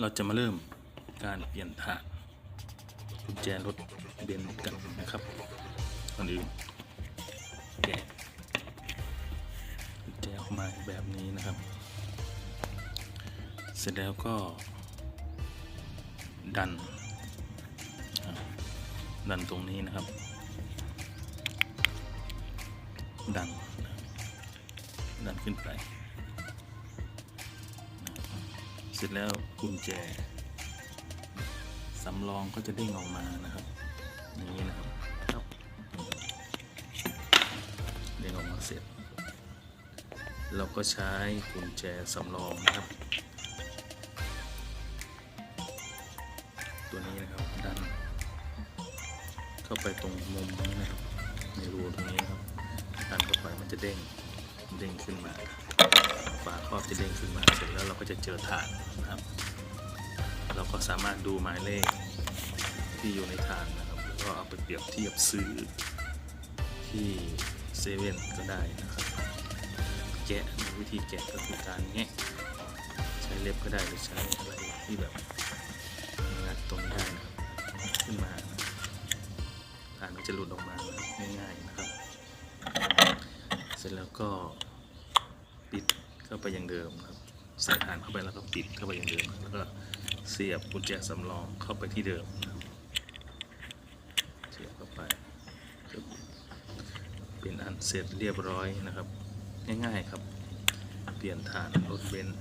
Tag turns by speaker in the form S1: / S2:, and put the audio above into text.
S1: เราจะมาเริ่มการเปลี่ยนถ่านกุญแจรถเบนซ์กันนะครับก่อนอื่นแกะกุญแจออกมาแบบนี้นะครับ เสร็จแล้วก็ ดัน ดันตรงนี้นะครับ ดัน ดันขึ้นไป ร็จแล้วกุญแจสำรองก็จะเด้งออกมานะครับอย่างนี้นะครับครับเด้งออกมาเสร็จ เราก็ใช้กุญแจสำรองนะครับ ตัวนี้นะครับดันเข้าไปตรงมุมนี้นะครับในรูตรงนี้นะครับดันเข้าไปมันจะเด้งเด้งขึ้นมา ฝาครอบจะเด้งขึ้นมาเสร็จแล้วเราก็จะเจอฐานนะครับ เราก็สามารถดูหมายเลขที่อยู่ในฐานนะครับแล้วก็เอาไปเปรียบเทียบซื้อที่เซเว่นก็ได้นะครับแกะวิธีแกะก็คือการแงะใช้เล็บก็ได้หรือใช้อะไรที่แบบงัดตรงนี้ได้นะครับขึ้นมาฐานมันจะหลุดออกมาง่ายๆนะครับ เสร็จแล้วก็ปิด เข้าไปอย่างเดิมครับใส่ฐานเข้าไปแล้วก็ปิดเข้าไปอย่างเดิม แล้วก็เสียบกุญแจสำรองเข้าไปที่เดิมเสียบเข้าไปเป็นอันเสร็จเรียบร้อยนะครับ ง่ายๆครับ เปลี่ยนฐานรถเบนซ์